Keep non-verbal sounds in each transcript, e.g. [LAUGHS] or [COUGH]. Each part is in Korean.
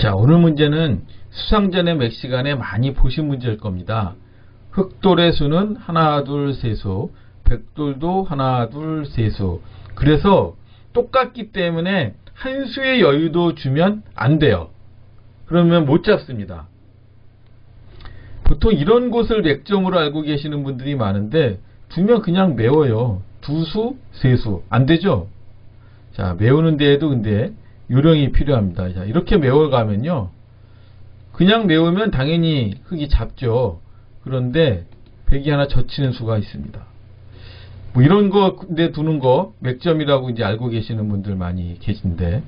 자, 오늘 문제는 수상전의 맥 시간에 많이 보신 문제일 겁니다. 흑돌의 수는 하나, 둘, 세 수, 백돌도 하나, 둘, 세 수. 그래서 똑같기 때문에 한 수의 여유도 주면 안 돼요. 그러면 못 잡습니다. 보통 이런 곳을 맥점으로 알고 계시는 분들이 많은데 두면 그냥 메워요. 두 수, 세 수. 안 되죠? 자, 메우는 데에도 근데 요령이 필요합니다. 자, 이렇게 메워가면요. 그냥 메우면 당연히 흙이 잡죠. 그런데 백이 하나 젖히는 수가 있습니다. 뭐 이런 거 근데 두는 거 맥점이라고 이제 알고 계시는 분들 많이 계신데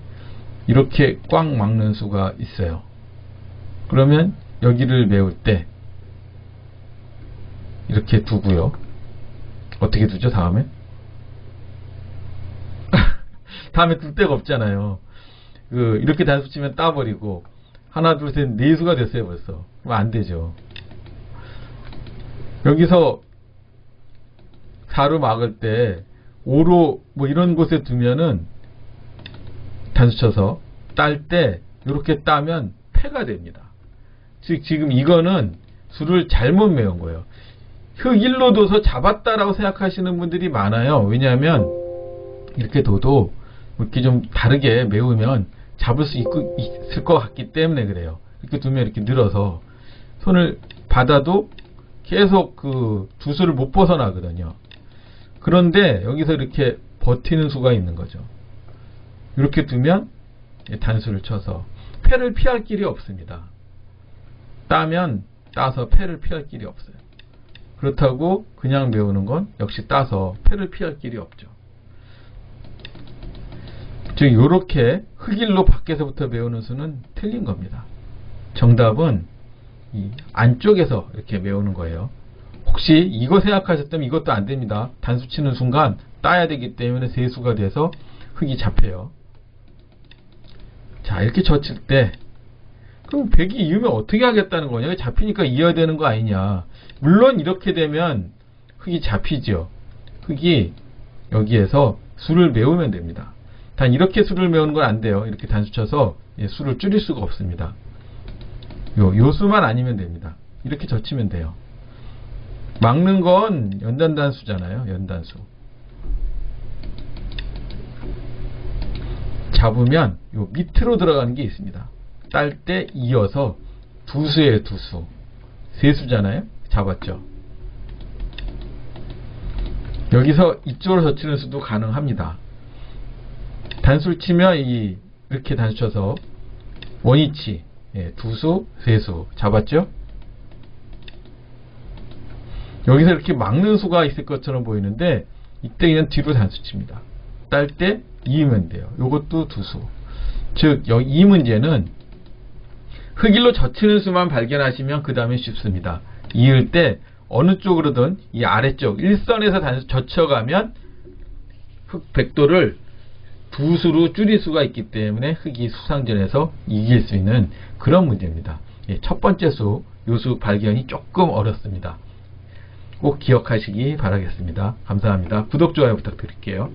이렇게 꽉 막는 수가 있어요. 그러면 여기를 메울 때 이렇게 두고요. 어떻게 두죠? 다음에? [LAUGHS] 다음에 둘 데가 없잖아요. 그 이렇게 단수 치면 따버리고 하나 둘 셋 네 수가 됐어요 벌써. 그럼 안 되죠. 여기서 4로 막을 때 5로 뭐 이런 곳에 두면은 단수 쳐서 딸 때 이렇게 따면 패가 됩니다. 즉 지금 이거는 수를 잘못 메운 거예요. 흙 1로 둬서 잡았다라고 생각하시는 분들이 많아요. 왜냐하면 이렇게 둬도 이렇게 좀 다르게 메우면 잡을 수 있고, 있을 것 같기 때문에 그래요. 이렇게 두면 이렇게 늘어서 손을 받아도 계속 그 두수를 못 벗어나거든요. 그런데 여기서 이렇게 버티는 수가 있는 거죠. 이렇게 두면 단수를 쳐서 패를 피할 길이 없습니다. 따면 따서 패를 피할 길이 없어요. 그렇다고 그냥 메우는 건 역시 따서 패를 피할 길이 없죠. 즉 이렇게 흑일로 밖에서부터 메우는 수는 틀린 겁니다. 정답은 이 안쪽에서 이렇게 메우는 거예요. 혹시 이거 생각하셨다면 이것도 안 됩니다. 단수 치는 순간 따야 되기 때문에 세수가 돼서 흙이 잡혀요. 자 이렇게 젖힐 때 그럼 100이 이으면 어떻게 하겠다는 거냐? 잡히니까 이어야 되는 거 아니냐? 물론 이렇게 되면 흙이 잡히죠. 흙이 여기에서 수를 메우면 됩니다. 단 이렇게 수를 메우는 건 안 돼요. 이렇게 단수 쳐서 예, 수를 줄일 수가 없습니다. 요, 요 수만 아니면 됩니다. 이렇게 젖히면 돼요. 막는 건 연단 단수잖아요. 연단수. 잡으면 요 밑으로 들어가는 게 있습니다. 딸 때 이어서 두 수에 두 수. 세 수잖아요. 잡았죠. 여기서 이쪽으로 젖히는 수도 가능합니다. 단수를 치면 이 이렇게 단수 쳐서 원위치 예, 두수, 세수 잡았죠? 여기서 이렇게 막는 수가 있을 것처럼 보이는데 이때 그냥 뒤로 단수 칩니다. 딸 때 이으면 돼요. 요것도 두수. 즉, 이 문제는 흑일로 젖히는 수만 발견하시면 그 다음에 쉽습니다. 이을 때 어느 쪽으로든 이 아래쪽 일선에서 단수 젖혀가면 흑 백도를 두 수로 줄일 수가 있기 때문에 흑이 수상전에서 이길 수 있는 그런 문제입니다. 예, 첫 번째 수, 요수 발견이 조금 어렵습니다. 꼭 기억하시기 바라겠습니다. 감사합니다. 구독, 좋아요 부탁드릴게요.